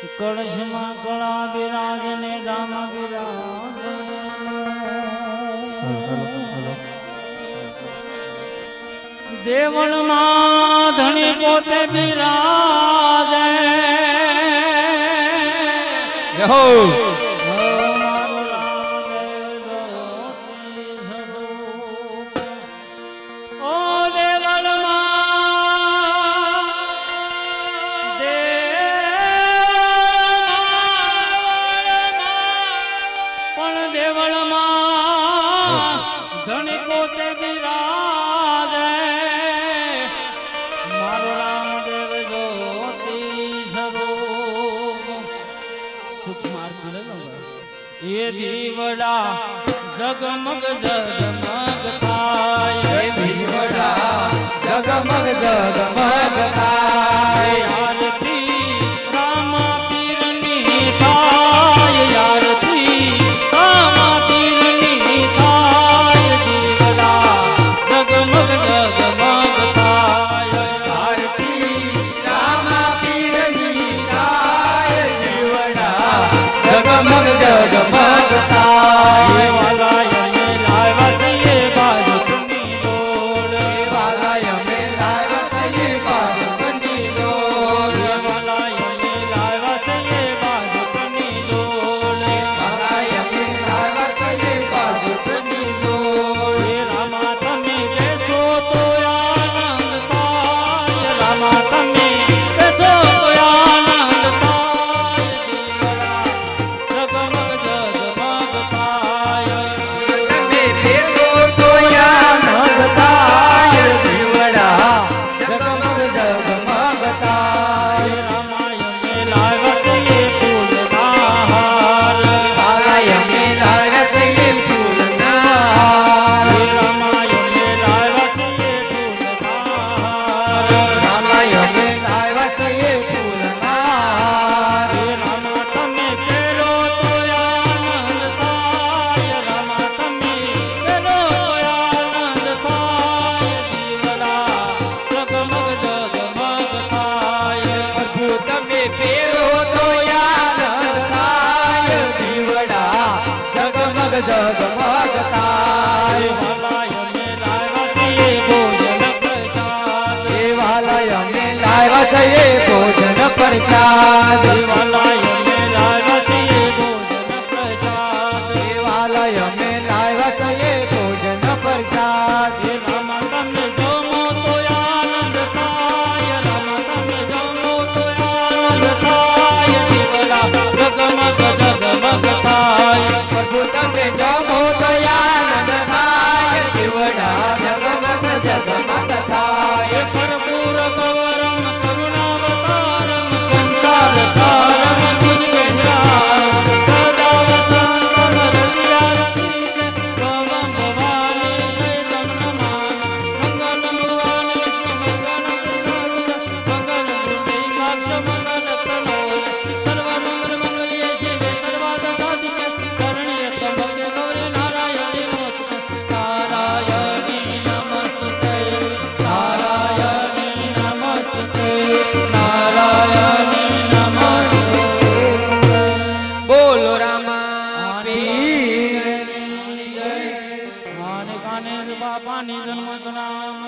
કળશમાં કળા બિરાજ ને દામા બિરાજ દેવણમાં ધણી પોતે બિરાજ. હો સૂક્ષ્મ આરતી લઈ લો એ દીવડા જગમગ જગમગ થાય દીવડા જગમગ જગમગ ભોજન પ્રસાદ દેવાલય મે લાવ્યા છે ભોજન પ્રસાદ ગગમાં રામા પીરની જય. માને કાને જન્મ નામ